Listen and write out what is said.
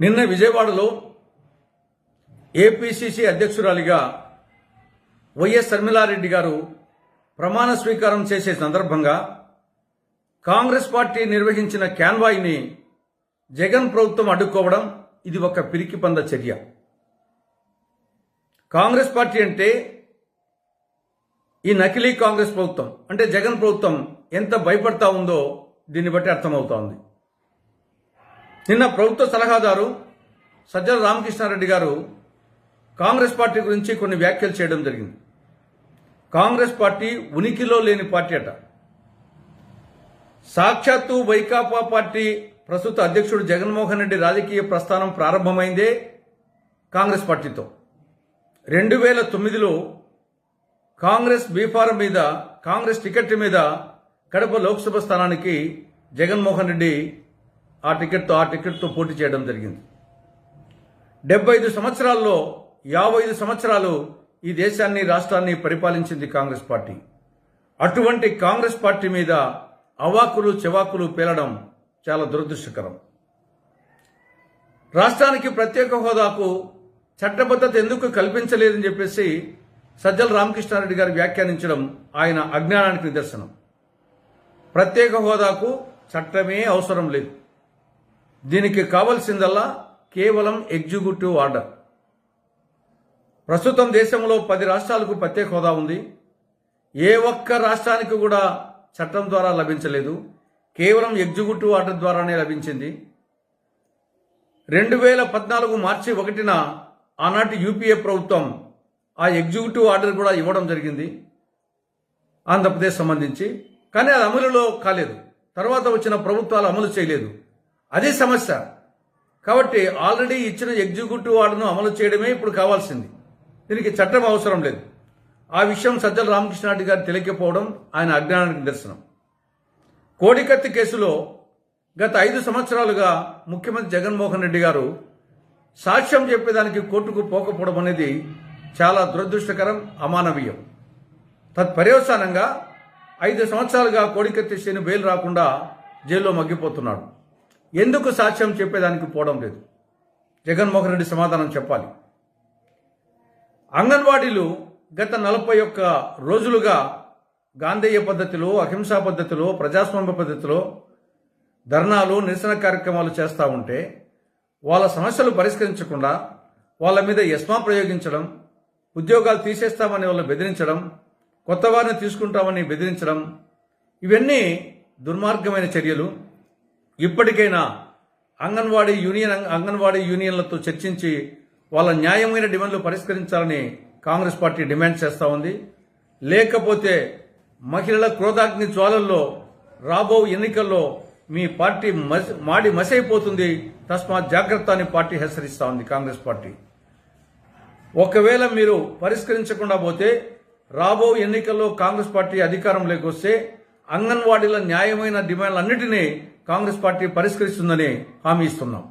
నిన్న విజయవాడలో APCC అధ్యక్షురాలిగా YS Sharmila Reddy గారు ప్రమాణ స్వీకారం చేసే సందర్భంగా కాంగ్రెస్ పార్టీ నిర్వహించిన క్యాన్వాయ్ని జగన్ ప్రభుత్వం అడ్డుకోవడం ఇది ఒక పిరికిపంద చర్య. కాంగ్రెస్ పార్టీ అంటే ఈ నకిలీ కాంగ్రెస్ ప్రభుత్వం అంటే జగన్ ప్రభుత్వం ఎంత భయపడతా ఉందో దీన్ని బట్టి అర్థమవుతోంది నిన్న ప్రభుత్వ సలహాదారు సజ్జల రామకృష్ణారెడ్డి గారు కాంగ్రెస్ పార్టీ గురించి కొన్ని వ్యాఖ్యలు చేయడం జరిగింది. కాంగ్రెస్ పార్టీ ఉనికిలో లేని పార్టీ అట. సాక్షాత్తు వైకాపా పార్టీ ప్రస్తుత అధ్యక్షుడు జగన్మోహన్ రెడ్డి రాజకీయ ప్రస్థానం ప్రారంభమైందే కాంగ్రెస్ పార్టీతో. రెండు వేల తొమ్మిదిలో కాంగ్రెస్ బీఫారం మీద కాంగ్రెస్ టికెట్ మీద కడప లోక్సభ స్థానానికి జగన్మోహన్ రెడ్డి ఆ టికెట్తో ఆ టికెట్తో పోటీ చేయడం జరిగింది. డెబ్బై ఐదు సంవత్సరాల్లో యాభై ఐదు సంవత్సరాలు ఈ దేశాన్ని రాష్ట్రాన్ని పరిపాలించింది కాంగ్రెస్ పార్టీ. అటువంటి కాంగ్రెస్ పార్టీ మీద అవాకులు చెవాకులు పేలడం చాలా దురదృష్టకరం. రాష్ట్రానికి ప్రత్యేక హోదాకు చట్టబద్ధత ఎందుకు కల్పించలేదని చెప్పేసి సజ్జల రామకృష్ణారెడ్డి గారు వ్యాఖ్యానించడం ఆయన అజ్ఞానానికి నిదర్శనం. ప్రత్యేక హోదాకు చట్టమే అవసరం లేదు. దీనికి కావలసిందల్లా కేవలం ఎగ్జిక్యూటివ్ ఆర్డర్. ప్రస్తుతం దేశంలో పది రాష్ట్రాలకు ప్రత్యేక హోదా ఉంది. ఏ ఒక్క రాష్ట్రానికి కూడా చట్టం ద్వారా లభించలేదు. కేవలం ఎగ్జిక్యూటివ్ ఆర్డర్ ద్వారానే లభించింది. రెండు వేల పద్నాలుగు మార్చి ఒకటిన ఆనాటి యూపీఏ ప్రభుత్వం ఆ ఎగ్జిక్యూటివ్ ఆర్డర్ కూడా ఇవ్వడం జరిగింది. ఆంధ్రప్రదేశ్ సంబంధించి. కానీ అది అమలులో కాలేదు. తర్వాత వచ్చిన ప్రభుత్వాలు అమలు చేయలేదు. అదే సమస్య. కాబట్టి ఆల్రెడీ ఇచ్చిన ఎగ్జిక్యూటివ్ ఆర్డర్ను అమలు చేయడమే ఇప్పుడు కావాల్సింది. దీనికి చట్టం అవసరం లేదు. ఆ విషయం సజ్జల రామకృష్ణారెడ్డి గారు తెలియకపోవడం ఆయన అజ్ఞానానికి నిదర్శనం. కోడికత్తి కేసులో గత ఐదు సంవత్సరాలుగా ముఖ్యమంత్రి జగన్మోహన్ రెడ్డి గారు సాక్ష్యం చెప్పేదానికి కోర్టుకు పోకపోవడం అనేది చాలా దురదృష్టకరం అమానవీయం. తత్పర్యవసానంగా ఐదు సంవత్సరాలుగా కోడికత్తి శ్రేణి బెయిల్ రాకుండా జైల్లో మగ్గిపోతున్నాడు. ఎందుకు సాక్ష్యం చెప్పేదానికి పోవడం లేదు? జగన్మోహన్ రెడ్డి సమాధానం చెప్పాలి. అంగన్వాడీలు గత నలభై ఒక్క రోజులుగా గాంధేయ పద్ధతిలో అహింసా పద్ధతిలో ప్రజాస్వామ్య పద్ధతిలో ధర్నాలు నిరసన కార్యక్రమాలు చేస్తూ ఉంటే వాళ్ళ సమస్యలు పరిష్కరించకుండా వాళ్ళ మీద యస్మా ప్రయోగించడం ఉద్యోగాలు తీసేస్తామని వాళ్ళని బెదిరించడం కొత్త వారిని తీసుకుంటామని బెదిరించడం ఇవన్నీ దుర్మార్గమైన చర్యలు. ఇప్పటికైనా అంగన్వాడీ యూనియన్ అంగన్వాడీ యూనియన్లతో చర్చించి వాళ్ళ న్యాయమైన డిమాండ్లు పరిష్కరించాలని కాంగ్రెస్ పార్టీ డిమాండ్ చేస్తూ ఉంది. లేకపోతే మహిళల క్రోధాగ్ని జ్వాలల్లో రాబో ఎన్నికల్లో మీ పార్టీ మాడి మసైపోతుంది. తస్మాత్ జాగ్రత్త అని పార్టీ హెచ్చరిస్తూ ఉంది కాంగ్రెస్ పార్టీ. ఒకవేళ మీరు పరిష్కరించకుండా పోతే రాబో ఎన్నికల్లో కాంగ్రెస్ పార్టీ అధికారంలోకి వస్తే అంగన్వాడీల న్యాయమైన డిమాండ్లన్నింటినీ కాంగ్రెస్ పార్టీ పరిష్కరిస్తుందని హామీ ఇస్తున్నాం.